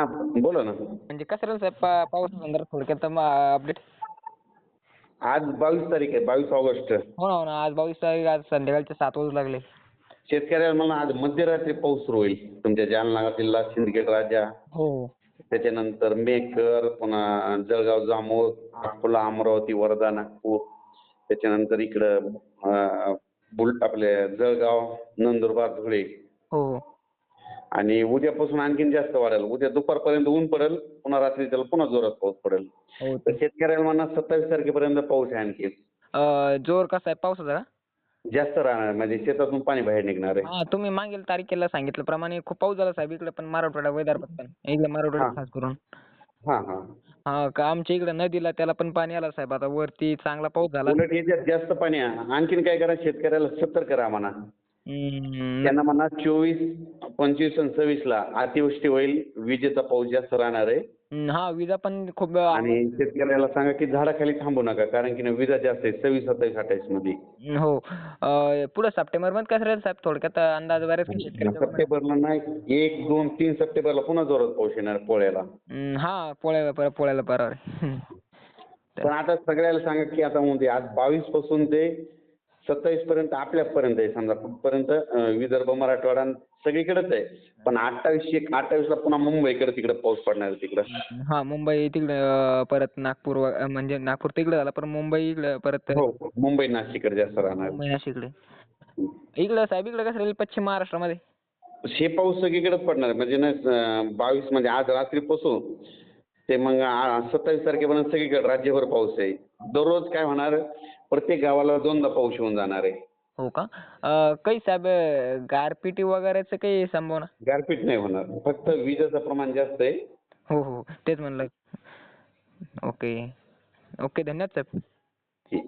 हा बोला ना. म्हणजे कसं राहील साहेब पा पाऊस संदर्भात थोडक्यात अपडेट आज बावीस तारीख आहे बावीस ऑगस्ट. हो ना हो ना आज बावीस तारीख आज संध्याकाळचे सात वाजू लागले. शेतकऱ्याला मला आज मध्यरात्री पाऊस सुरू होईल. तुमच्या जालना जिल्हा सिंदखेड राजा हो. त्याच्यानंतर मेकर पुन्हा जळगाव जामोद अकोला अमरावती वर्धा नागपूर. त्याच्यानंतर इकडं अं, बुल आपले जळगाव नंदुरबार धुळे. हो. आणि उद्यापासून आणखीन जास्त वाढेल. उद्या दुपारपर्यंत ऊन पडेल पुन्हा रात्री त्याला पुन्हा जोरात पाऊस पडेल. हो तर शेतकऱ्याला म्हणा सत्तावीस तारखेपर्यंत पाऊस आहे आणखी अं, जोर कसा आहे? पावसाचा का? जास्त राहणार म्हणजे शेतातून पाणी बाहेर निघणार आहे. हा तुम्ही मागील तारखेला सांगितल्याप्रमाणे खूप पाऊस झाला साहेब इकडे पण मराठवाडा विदर्भात पण इकडे मराठवाडा हा. खास करून. हा हा. हा का आमच्या इकडे नदीला त्याला पण पाणी आलं साहेब. आता वरती चांगला पाऊस झाला. उलट याच्यात जास्त पाणी आहे. आणखीन काय करा शेतकऱ्याला सत्तर करा म्हणा. हम्म, त्यांना म्हणा चोवीस पंचवीस आणि सव्वीस ला अतिवृष्टी होईल विजेचा पाऊस जास्त राहणार आहे. हम्म, हा विजा पण खूप आणि शेतकऱ्याला सांगा की झाडाखाली थांबू नका कारण की ना विजा जास्त आहे सव्वीस सत्तावीस अठ्ठावीसमध्ये. हम्म, हो. अं, पुढे सप्टेंबरमध्ये कसं राहील साहेब? थोडक्यात अंदाज बरेच शेतकरी सप्टेंबरला नाही एक दोन तीन सप्टेंबरला पुन्हा जोरात पाऊस येणार पोळ्याला. हम्म, हा पोळ्याला पर- पोळ्याला बरोबर आहे. पण आता सगळ्याला सांगा की आता म्हणजे आज बावीसपासून ते सत्तावीस पर्यंत आपल्यापर्यंत आहे. समजा कुठपर्यंत अं, विदर्भ मराठवाडा आणि सगळीकडेच आहे. पण अठ्ठावीस अठ्ठावीसला पुन्हा मुंबईकडे तिकडे पाऊस पडणार आहे तिकडं. हा मुंबई तिकडे अं, परत नागपूर व- अं, म्हणजे नागपूर तिकडे झाला पण मुंबई इकडे परत हो मुंबई नाशिककडे जास्त राहणार. मुंबई नाशिकडे इकडे साहेब इकडे कसं राहील पश्चिम महाराष्ट्रामध्ये? हे पाऊस सगळीकडेच पडणार आहे. म्हणजे ना बावीस म्हणजे आज रात्रीपासून ते मग सत्तावीस तारखेपर्यंत सगळीकडे राज्यभर पाऊस आहे. दररोज काय होणार? प्रत्येक गावाला दोनदा पाऊस येऊन जाणार आहे. हो का? अं, काही साहेब अं, गारपिटी वगैरेचं काही संभावना? गारपीट नाही होणार. फक्त विजेचं प्रमाण जास्त आहे. हो हो. तेच म्हणलं. ओके. ओके धन्यवाद साहेब. ठीक.